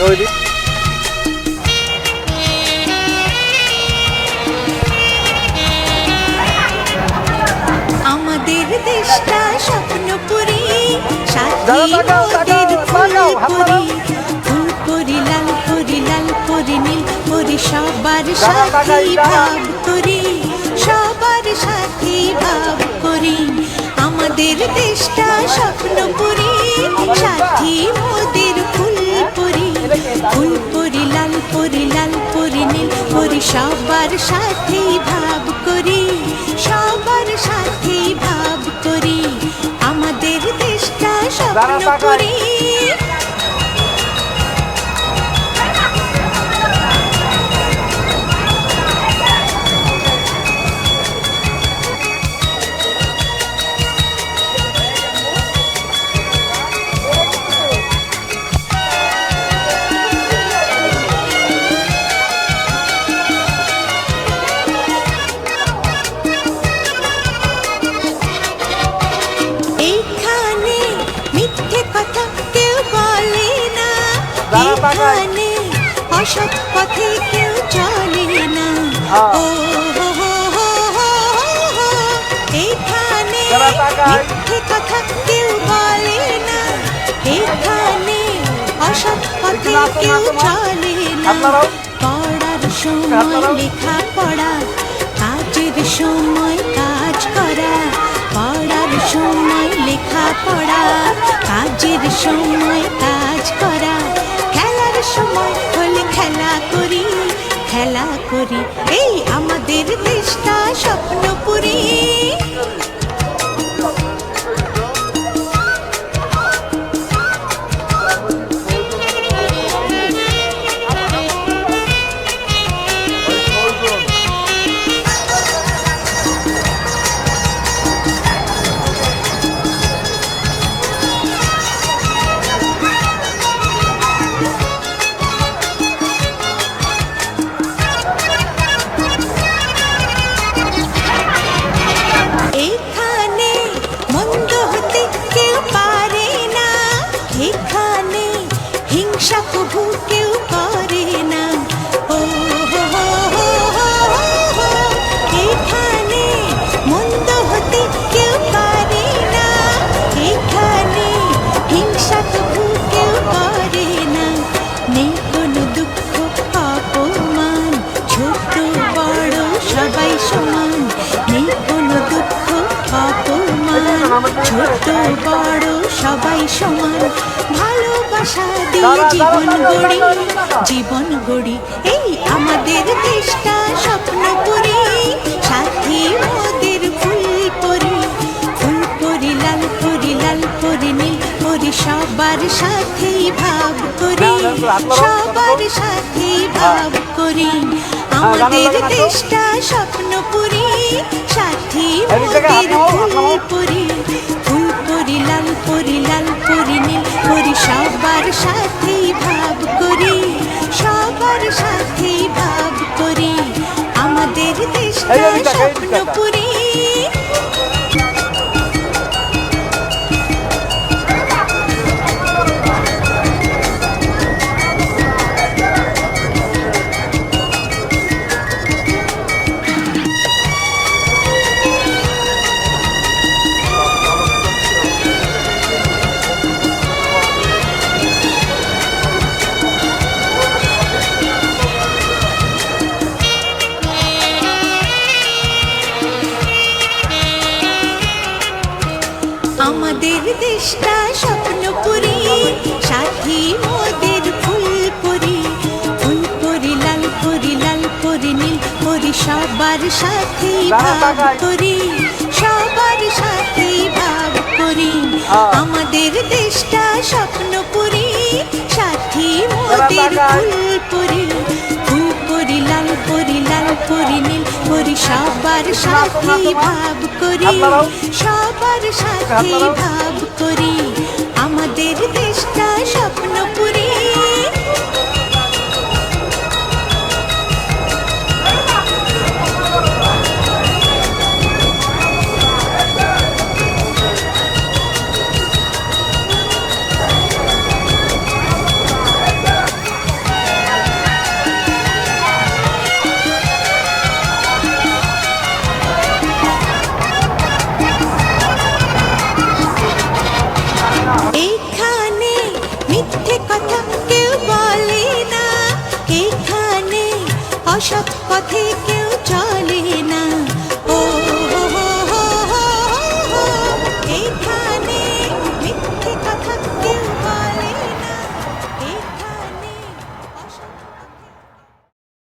ওই আমাদের দেশটা স্বপ্নপুরী ফুলপুরি লাল পুরি লাল পুরি নীল পুরি সবার সাথী ভাব করি সবার সাথী ভাব করি আমাদের দেশটা স্বপ্নপুরী পুরি লাল পরি নীল পরি সবার সাথী ভাব করি। সবার সাথী ভাব করি। আমাদের দেশটা স্বপ্ন তাকাও। অসৎ পথে কেউ চলে না। ও। মিথ্যে কথা কেউ বলে না। এখানে অসৎ পথে কেউ চলে না। পড়ার সময় লেখা পড়া কাজের সময় কাজ করা। পড়ার সময় লেখা পড়া কাজের সময় করি। এই আমাদের দেশটা স্বপ্নপুরী। সমান ভালোবাসা দিয়ে জীবন গড়ি জীবন গড়ি। এই আমাদের দেশটা স্বপ্ন করি সাথী মোদের ফুল পরি ফুল পরি লাল পরি লাল পরি নীল পরি সবার সাথেই ভাব করি সবার সাথেই ভাব করি। আমাদের দেশটা স্বপ্ন পুরি আমাদের দেশটা এই দিকটা, এই স্বপ্ন আমাদের দেশটা স্বপ্নপুরি সাথী মোদের ফুলপুরি ফুলপুরি লাল পুরি লাল পুরি নীল পুরি সবার সাথে ভাব করি সবার সাথে ভাব করি। আমাদের দেশটা স্বপ্নপুরি সাথী মোদের। ফুলপুরি ফুলপুরি লাল পুরি লাল পুরি নীল সবার সাথে ভাব করি সবার সাথে ভাব করি। আমাদের দেশটা স্বপ্ন এইখানে মিথ্যে কথা কেউ বলে না। এইখানে অসৎ পথে